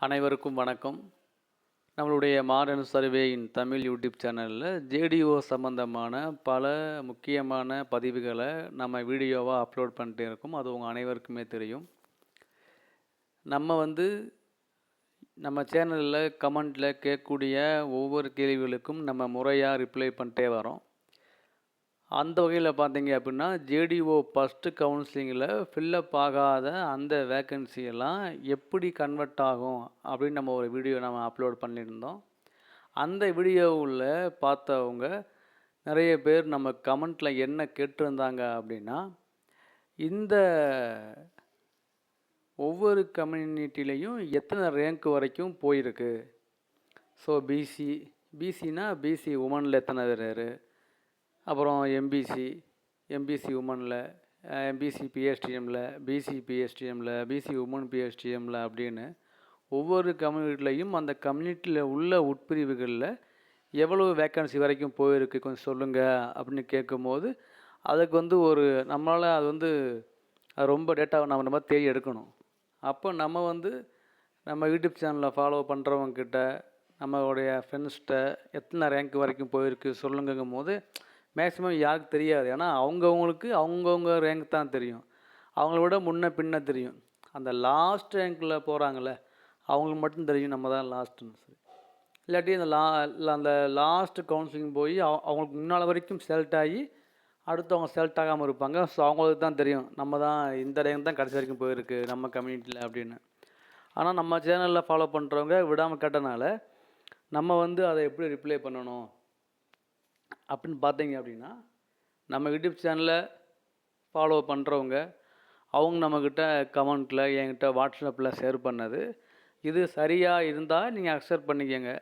அனைவருக்கும் வணக்கம். நம்மளுடைய மாடர்ன் சர்வேயின் தமிழ் யூடியூப் சேனலில் ஜேடிஓ சம்மந்தமான பல முக்கியமான பதிவுகளை நம்ம வீடியோவாக அப்லோட் பண்ணிட்டு இருக்கோம். அது உங்கள் அனைவருக்குமே தெரியும். நம்ம வந்து நம்ம சேனலில் கமெண்டில் கேட்கக்கூடிய ஒவ்வொரு கேள்விகளுக்கும் நம்ம முறையாக ரிப்ளை பண்ணிட்டே வரோம். அந்த வகையில் பார்த்தீங்க அப்படின்னா ஜேடிஓ ஃபஸ்ட்டு கவுன்சிலிங்கில் ஃபில்லப் ஆகாத அந்த வேக்கன்சியெல்லாம் எப்படி கன்வெர்ட் ஆகும் அப்படின்னு நம்ம ஒரு வீடியோ நம்ம அப்லோட் பண்ணியிருந்தோம். அந்த வீடியோவில் பார்த்தவங்க நிறைய பேர் நம்ம கமெண்ட்டில் என்ன கேட்டிருந்தாங்க அப்படின்னா இந்த ஒவ்வொரு கம்யூனிட்டிலையும் எத்தனை ரேங்க் வரைக்கும் போயிருக்கு? ஸோ பிசி பிசினா பிசி உமனில் எத்தனை பேர் அப்புறம் எம்பிசி எம்பிசி உமனில் எம்பிசி பிஎஸ்டிஎம்மில் பிசி பிஎஸ்டிஎம்மில் பிசி உமன் பிஎஸ்டிஎம்மில் அப்படின்னு ஒவ்வொரு கம்யூனிட்டிலையும் அந்த கம்யூனிட்டியில் உள்ள உட்பிரிவுகளில் எவ்வளவு வேக்கன்சி வரைக்கும் போயிருக்கு கொஞ்சம் சொல்லுங்கள் அப்படின்னு கேட்கும்போது அதுக்கு வந்து ஒரு நம்மளால் அது வந்து அது ரொம்ப டேட்டாவை நம்ம நம்ம தேடி எடுக்கணும். அப்போ நம்ம வந்து நம்ம யூடியூப் சேனலில் ஃபாலோ பண்ணுறவங்கக்கிட்ட நம்மளுடைய ஃப்ரெண்ட்ஸ்கிட்ட எத்தனை ரேங்க் வரைக்கும் போயிருக்கு சொல்லுங்கும் போது மேக்ஸிமம் யாருக்கு தெரியாது. ஏன்னா அவங்கவுங்களுக்கு அவங்கவுங்க ரேங்க் தான் தெரியும். அவங்கள விட முன்ன பின்ன தெரியும். அந்த லாஸ்ட் ரேங்க்கில் போகிறாங்கள அவங்களுக்கு மட்டும் தெரியும் நம்ம தான் லாஸ்ட்டுன்னு சொல்லி. இல்லாட்டி அந்த லா அந்த லாஸ்ட் கவுன்சிலிங் போய் அவ அவங்களுக்கு முன்னால் வரைக்கும் செலக்ட் ஆகி அடுத்தவங்க செலக்ட் ஆகாமல் இருப்பாங்க. ஸோ அவங்களுக்கு தான் தெரியும். நம்ம தான் இந்த ரேங்க் தான் கடைசி வரைக்கும் போயிருக்கு நம்ம கம்யூனிட்டியில் அப்படின்னு. ஆனால் நம்ம சேனலில் ஃபாலோ பண்ணுறவங்க விடாமல் கேட்டனால நம்ம வந்து அதை எப்படி ரிப்ளை பண்ணணும்? அப்படின்னு பார்த்தீங்க அப்படின்னா நம்ம யூடியூப் சேனலை ஃபாலோ பண்ணுறவங்க அவங்க நம்மக்கிட்ட கமெண்ட்டில் என்கிட்ட வாட்ஸ்அப்பில் ஷேர் பண்ணது இது சரியாக இருந்தால் நீங்கள் அக்செப்ட் பண்ணிக்கங்க.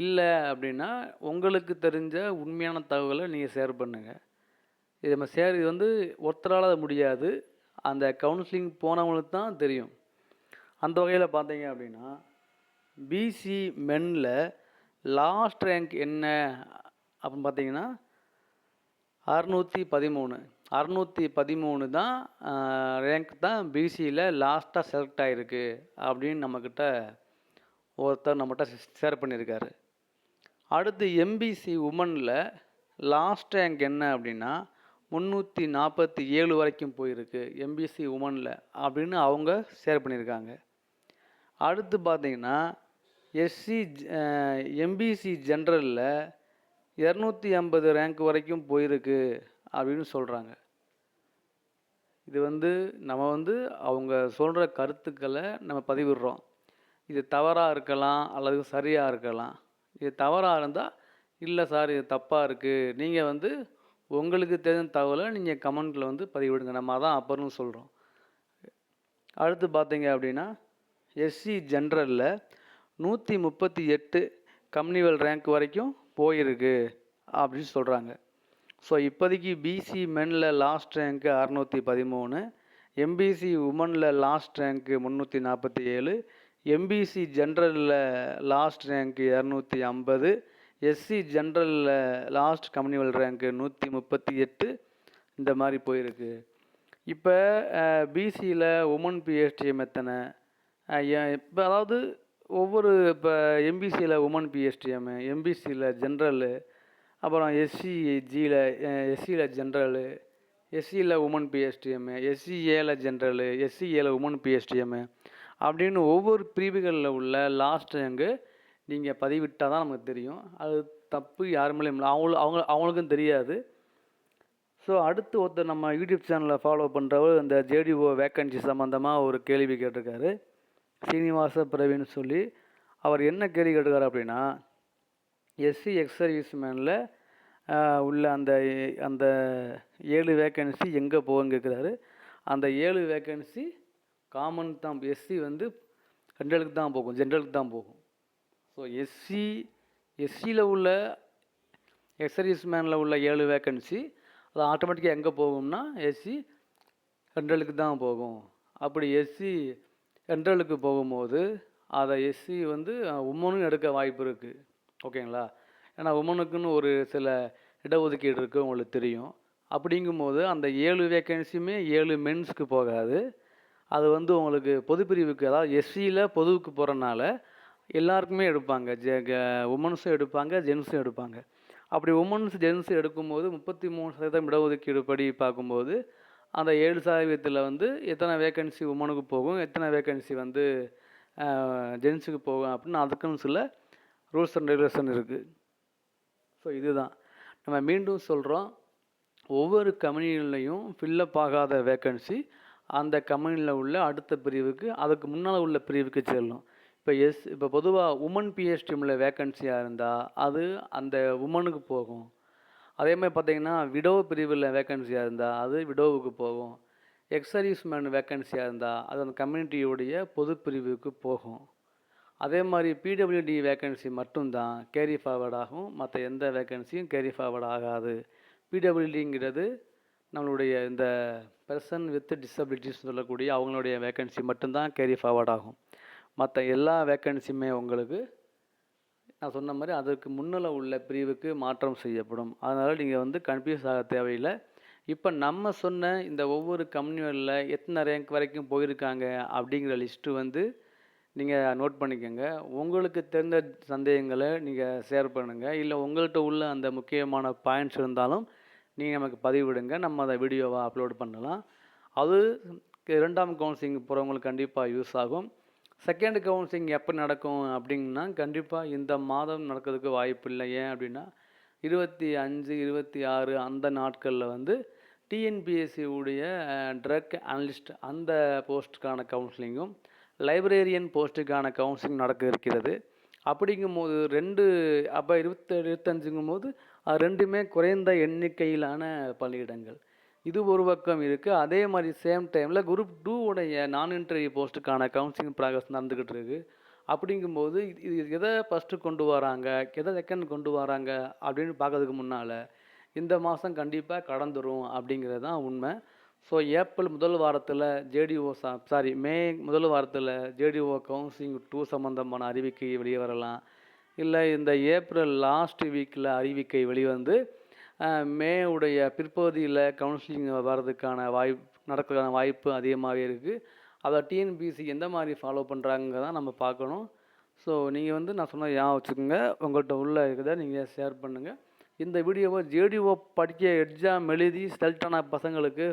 இல்லை அப்படின்னா உங்களுக்கு தெரிஞ்ச உண்மையான தகவலை நீங்கள் ஷேர் பண்ணுங்கள் இது நம்ம ஷேர் இது வந்து ஒருத்தரால் முடியாது. அந்த கவுன்சிலிங் போனவங்களுக்கு தான் தெரியும். அந்த வகையில் பார்த்தீங்க அப்படின்னா பிசி மென்னில் லாஸ்ட் ரேங்க் என்ன அப்படின்னு பார்த்தீங்கன்னா அறுநூற்றி பதிமூணு. அறுநூற்றி பதிமூணு தான் ரேங்க் தான் பிசியில் லாஸ்ட்டாக செலக்ட் ஆகிருக்கு அப்படின்னு நம்மக்கிட்ட ஒருத்தர் நம்மகிட்ட ஷேர் பண்ணியிருக்காரு. அடுத்து எம்பிசி உமனில் லாஸ்ட் ரேங்க் என்ன அப்படின்னா முந்நூற்றி நாற்பத்தி ஏழு வரைக்கும் போயிருக்கு எம்பிசி உமனில் அப்படின்னு அவங்க ஷேர் பண்ணியிருக்காங்க. அடுத்து பார்த்தீங்கன்னா எஸ்சி எம்பிசி ஜென்ரலில் இரநூத்தி ஐம்பது ரேங்க் வரைக்கும் போயிருக்கு அப்படின்னு சொல்கிறாங்க இது வந்து நம்ம வந்து அவங்க சொல்கிற கருத்துக்களை நம்ம பதிவிடுறோம். இது தவறாக இருக்கலாம் அல்லது சரியாக இருக்கலாம். இது தவறாக இருந்தால் இல்லை சார் இது தப்பாக இருக்குது நீங்கள் வந்து உங்களுக்கு தெரிஞ்ச தகவலை நீங்கள் கமெண்ட்டில் வந்து பதிவிடுங்க. நம்ம அதான் அப்புறம்னு சொல்கிறோம் அடுத்து பார்த்தீங்க அப்படின்னா எஸ்சி ஜென்ரலில் நூற்றி முப்பத்தி எட்டு கம்யூனிவல் ரேங்க் வரைக்கும் போயிருக்கு அப்படின்னு சொல்கிறாங்க ஸோ இப்போதைக்கு பிசி மெனில் லாஸ்ட் ரேங்க்கு அறநூற்றி பதிமூணு எம்பிசி உமனில் லாஸ்ட் ரேங்க்கு முந்நூற்றி நாற்பத்தி ஏழு எம்பிசி ஜென்ரலில் லாஸ்ட் ரேங்க்கு இரநூத்தி ஐம்பது எஸ்சி ஜென்ரலில் லாஸ்ட் கம்யூனிவல் ரேங்க்கு நூற்றி முப்பத்தி எட்டு இந்த மாதிரி போயிருக்கு. இப்போ பிசியில் உமன் பிஎஸ்டிஎம் எத்தனை? இப்போ அதாவது ஒவ்வொரு இப்போ எம்பிசியில் உமன் பிஎஸ்டிஎம்மு எம்பிசியில் ஜென்ரலு அப்புறம் எஸ்சிஜியில் எஸ்சியில் ஜென்ரலு எஸ்சியில் உமன் பிஎஸ்டிஎம்மு எஸ்சிஏல ஜென்ரலு எஸ்சிஏல உமன் பிஎஸ்டிஎம்மு அப்படின்னு ஒவ்வொரு பிரிவுகளில் உள்ள லாஸ்ட் ரேங்கு நீங்கள் பதிவிட்டால் தான் நமக்கு தெரியும். அது தப்பு யார் மேலேயும் இல்லை. அவங்கள அவங்க அவங்களுக்கும் தெரியாது. ஸோ அடுத்து ஒருத்தர் நம்ம யூடியூப் சேனலில் ஃபாலோ பண்ணுறவர் இந்த ஜேடிஓ வேக்கன்சி சம்மந்தமாக ஒரு கேள்வி கேட்டிருக்காரு. சீனிவாச பிரவீன் சொல்லி அவர் என்ன கேள்வி கேட்டுக்கார் அப்படின்னா எஸ்சி எக்ஸர்வீஸ்மேனில் உள்ள அந்த அந்த ஏழு வேக்கன்சி எங்கே போகுன்னு கேட்குறாரு. அந்த ஏழு வேக்கன்சி காமன் தான் எஸ்சி வந்து ஜென்ரலுக்கு தான் போகும் ஜென்ரலுக்கு தான் போகும். ஸோ எஸ்சி எஸ்சியில் உள்ள எக்ஸர்வீஸ்மேனில் உள்ள ஏழு வேக்கன்சி அது ஆட்டோமேட்டிக்காக எங்கே போகும்னா எஸ்சி ஜென்ரலுக்கு தான் போகும். அப்படி எஸ்சி சென்ட்ரலுக்கு போகும்போது அதை எஸ்சி வந்து உமனும் எடுக்க வாய்ப்பு இருக்குது ஓகேங்களா? ஏன்னா உமனுக்குன்னு ஒரு சில இடஒதுக்கீடு இருக்குது உங்களுக்கு தெரியும். அப்படிங்கும்போது அந்த ஏழு வேக்கன்சியுமே ஏழு மென்ஸ்க்கு போகாது. அது வந்து உங்களுக்கு பொதுப்பிரிவுக்கு அதாவது எஸ்சியில் பொதுவுக்கு போகிறனால எல்லாருக்குமே எடுப்பாங்க. ஜெ உமன்ஸும் எடுப்பாங்க ஜென்ஸும் எடுப்பாங்க. அப்படி உமன்ஸ் ஜென்ஸ் எடுக்கும்போது முப்பத்தி மூணு சதவீதம் இடஒதுக்கீடு படி பார்க்கும்போது அந்த ஏழு சதவீதத்தில் வந்து எத்தனை வேக்கன்சி உமனுக்கு போகும் எத்தனை வேக்கன்சி வந்து ஜென்ஸுக்கு போகும் அப்படின்னு அதுக்குன்னு சில ரூல்ஸ் அண்ட் ரெகுலேஷன் இருக்குது ஸோ இதுதான். நம்ம மீண்டும் சொல்கிறோம் ஒவ்வொரு கம்பெனிலையும் ஃபில்லப் ஆகாத வேக்கன்சி அந்த கம்பெனியில் உள்ள அடுத்த பிரிவுக்கு அதுக்கு முன்னால் உள்ள பிரிவுக்கு செல்லும். இப்போ எஸ் இப்போ பொதுவாக உமன் பிஎஸ்டிஎம்மில் வேக்கன்சியாக இருந்தால் அது அந்த உமனுக்கு போகும். அதே மாதிரி பார்த்தீங்கன்னா விடோ பிரிவில் வேக்கன்சியாக இருந்தால் அது விடோவுக்கு போகும். எக்ஸர்வீஸ் மேன் வேக்கன்சியாக இருந்தால் அது அந்த கம்யூனிட்டியுடைய பொது பிரிவுக்கு போகும். அதே மாதிரி பிடபிள்யூடி வேக்கன்சி மட்டும்தான் கேரி ஃபார்வர்ட் ஆகும். மற்ற எந்த வேக்கன்சியும் கேரி ஃபார்வர்ட் ஆகாது. பிடபிள்யூடிங்கிறது நம்மளுடைய இந்த பர்சன் வித் டிசபிலிட்டிஸ் சொல்லக்கூடிய அவங்களுடைய வேக்கன்சி மட்டும்தான் கேரி ஃபார்வர்ட் ஆகும். மற்ற எல்லா வேக்கன்சியுமே உங்களுக்கு நான் சொன்ன மாதிரி அதற்கு முன்னில் உள்ள பிரிவுக்கு மாற்றம் செய்யப்படும். அதனால் நீங்கள் வந்து கன்ஃபியூஸ் ஆக தேவையில்லை. இப்போ நம்ம சொன்ன இந்த ஒவ்வொரு கம்பெனிகளில் எத்தனை ரேங்க் வரைக்கும் போயிருக்காங்க அப்படிங்கிற லிஸ்ட்டு வந்து நீங்கள் நோட் பண்ணிக்கோங்க. உங்களுக்கு தெரிந்த சந்தேகங்களை நீங்கள் ஷேர் பண்ணுங்கள் இல்லை உங்கள்கிட்ட உள்ள அந்த முக்கியமான பாயிண்ட்ஸ் இருந்தாலும் நீங்கள் நமக்கு பதிவிடுங்க. நம்ம அதை வீடியோவாக அப்லோட் பண்ணலாம். அது இரண்டாம் கவுன்சிலிங் போகிறவங்களுக்கு கண்டிப்பாக யூஸ் ஆகும். செகண்ட் கவுன்சிலிங் எப்போ நடக்கும் அப்படின்னா கண்டிப்பாக இந்த மாதம் நடக்கிறதுக்கு வாய்ப்பு இல்லை. ஏன் அப்படின்னா இருபத்தி அஞ்சு இருபத்தி ஆறு அந்த நாட்களில் வந்து டிஎன்பிஎஸ்சி உடைய ட்ரக் அனலிஸ்ட் அந்த போஸ்ட்டுக்கான கவுன்சிலிங்கும் லைப்ரேரியன் போஸ்ட்டுக்கான கவுன்சிலிங் நடக்க இருக்கிறது. அப்படிங்கும்போது ரெண்டு அப்போ இருபத்தி இருபத்தஞ்சுங்கும் போது அது ரெண்டுமே குறைந்த எண்ணிக்கையிலான பணியிடங்கள். இது ஒரு பக்கம் இருக்குது அதே மாதிரி சேம் டைமில் குரூப் டூ உடைய நான் இன்டர்வியூ போஸ்ட்டுக்கான கவுன்சிலிங் ப்ராக்ரஸ் நடந்துக்கிட்டு இருக்கு. அப்படிங்கும்போது இது இது எதை ஃபஸ்ட்டு கொண்டு வராங்க? எதை செகண்ட் கொண்டு வராங்க? அப்படின்னு பார்க்கறதுக்கு முன்னால் இந்த மாதம் கண்டிப்பாக கடந்துரும் அப்படிங்கிறது தான் உண்மை. ஸோ ஏப்ரல் முதல் வாரத்தில் ஜேடிஓ சா சாரி மே முதல் வாரத்தில் ஜேடிஓ கவுன்சிலிங் டூ சம்மந்தமான அறிவிக்கை வெளியே வரலாம் இல்லை இந்த ஏப்ரல் லாஸ்ட் வீக்கில் அறிவிக்கை வெளிவந்து மே உடைய பிற்பகுதியில் கவுன்சிலிங் வர்றதுக்கான வாய்ப்பு நடக்கிறதுக்கான வாய்ப்பு அதிகமாகவே இருக்குது அதை டிஎன்பிசி எந்த மாதிரி ஃபாலோ பண்ணுறாங்க தான் நம்ம பார்க்கணும். ஸோ நீங்கள் வந்து நான் சொன்ன ஞாபகம் வச்சுக்கோங்க. உங்கள்கிட்ட உள்ள இருக்கிறத நீங்கள் ஷேர் பண்ணுங்கள் இந்த வீடியோவை ஜேடிஓ படிக்க எக்ஸாம் எழுதி செலக்ட் பசங்களுக்கு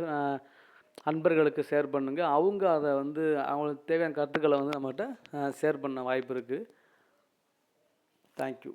அன்பர்களுக்கு ஷேர் பண்ணுங்கள் அவங்க அதை வந்து அவங்களுக்கு தேவையான கருத்துக்களை வந்து நம்மகிட்ட ஷேர் பண்ண வாய்ப்பு இருக்குது தேங்க்யூ